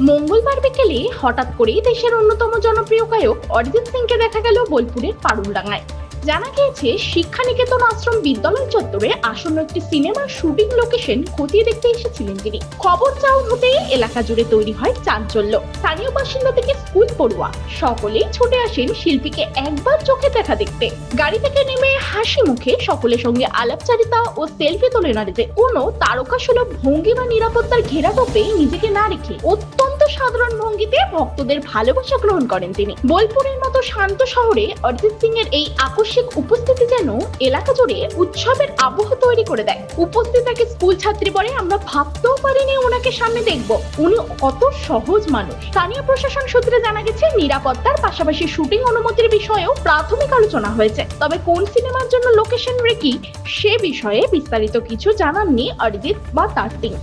মঙ্গলবার বিকেলে হঠাৎ করেই দেশের অন্যতম জনপ্রিয় গায়ক অরিজিৎ সিংকে দেখা গেল বোলপুরের পারুলডাঙ্গায়। জানা গিয়েছে শিক্ষা নিকেতন আশ্রম বিদ্যালয় চত্বরে আসন্ন একটি সিনেমার শুটিং লোকেশন খতিয়ে দেখতে এসেছিলেন তিনি। খবর চাউর হতেই এলাকা জুড়ে তৈরি হয় চাঞ্চল্য। স্থানীয় বাসিন্দা থেকে স্কুল পড়ুয়া, সকলেই ছুটে আসেন শিল্পীকে একবার চোখে দেখা দেখতে। গাড়ি থেকে নেমে হাসি মুখে সকলের সঙ্গে আলাপচারিতা ও সেলফি তোলে নারীতে কোনো তারকা সুলভ ভঙ্গি বা নিরাপত্তার ঘেরাটোপে নিজেকে না রেখে অত্যন্ত সাধারণ ভঙ্গিতে ভক্তদের ভালোবাসা গ্রহণ করেন তিনি। বোলপুরের মতো শান্ত শহরে অরিজিৎ সিং এর এই আকস্মিক উপস্থিতি যেন এলাকা জুড়ে উৎসবের আবহ তৈরি করে দেয়। উপস্থিত থাকে স্কুল ছাত্রী বলে আমরা ভাবতেও পারিনি ওনাকে সামনে দেখব। উনি কত সহজ মানুষ। স্থানীয় প্রশাসন সূত্রে জানা গেছে, নিরাপত্তার পাশাপাশি শুটিং অনুমতির বিষয়েও প্রাথমিক আলোচনা হয়েছে। তবে কোন সিনেমার জন্য লোকেশন রেকি সে বিষয়ে বিস্তারিত কিছু জানাননি অরিজিৎ বা তার টিম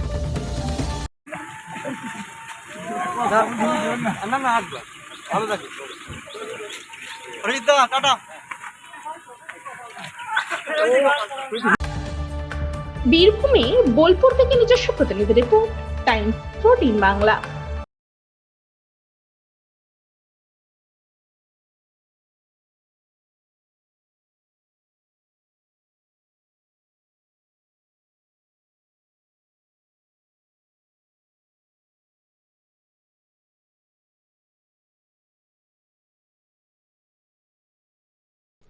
বীরভূমে বোলপুর থেকে নিজস্ব প্রতিনিধি রিপোর্ট টাইমস ফোরটিন বাংলা।